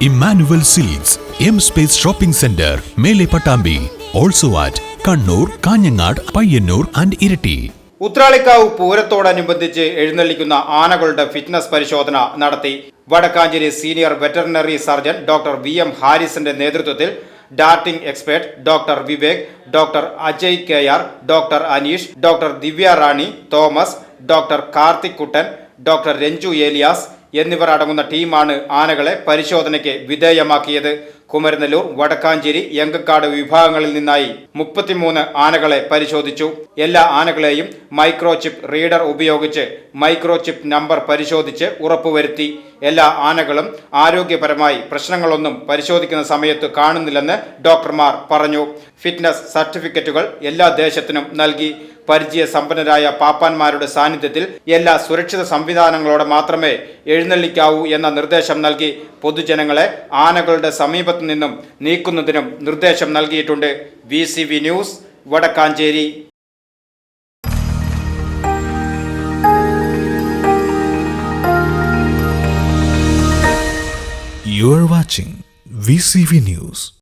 Immanuel silks M space shopping centre മേലെ Pattambi also at Kannur Kanhangad Payyanur and Iritty. Uthralikkavu പൂരത്തോടനുബന്ധിച്ച് എഴുന്നള്ളിക്കുന്ന ആനകളുടെ fitness പരിശോധന നടത്തി Vadakkanchery senior veterinary surgeon doctor V M ഹാരിസിന്റെ നേതൃത്വത്തിൽ darting expert doctor Vivek doctor Ajay K R doctor Aneesh doctor Divya Rani Thomas doctor Karthik Kuttan doctor Ranju Elias എന്നിവർ അടങ്ങുന്ന ടീമാണ് ആനകളെ പരിശോധനയ്ക്ക് വിധേയമാക്കിയത്. കുമരനെല്ലൂർ വടക്കാഞ്ചേരി എങ്കക്കാട് വിഭാഗങ്ങളിൽ നിന്നായി മുപ്പത്തിമൂന്ന് ആനകളെ പരിശോധിച്ചു. എല്ലാ ആനകളെയും മൈക്രോചിപ്പ് റീഡർ ഉപയോഗിച്ച് മൈക്രോചിപ്പ് നമ്പർ പരിശോധിച്ച് ഉറപ്പുവരുത്തി. എല്ലാ ആനകളും ആരോഗ്യപരമായി പ്രശ്നങ്ങളൊന്നും പരിശോധിക്കുന്ന സമയത്ത് കാണുന്നില്ലെന്ന് ഡോക്ടർമാർ പറഞ്ഞു. ഫിറ്റ്നസ് സർട്ടിഫിക്കറ്റുകൾ എല്ലാ ദേശത്തിനും നൽകി. പരിചയ സമ്പന്നരായ പാപ്പാന്മാരുടെ സാന്നിധ്യത്തിൽ എല്ലാ സുരക്ഷിത സംവിധാനങ്ങളോടെ മാത്രമേ എഴുന്നള്ളിക്കാവൂ എന്ന നിർദ്ദേശം നൽകി പൊതുജനങ്ങളെ ആനകളുടെ സമീപത്തു നിന്നും നീക്കുന്നതിനും നിർദ്ദേശം നൽകിയിട്ടുണ്ട് V news Vadakkanchery You are watching VCV News.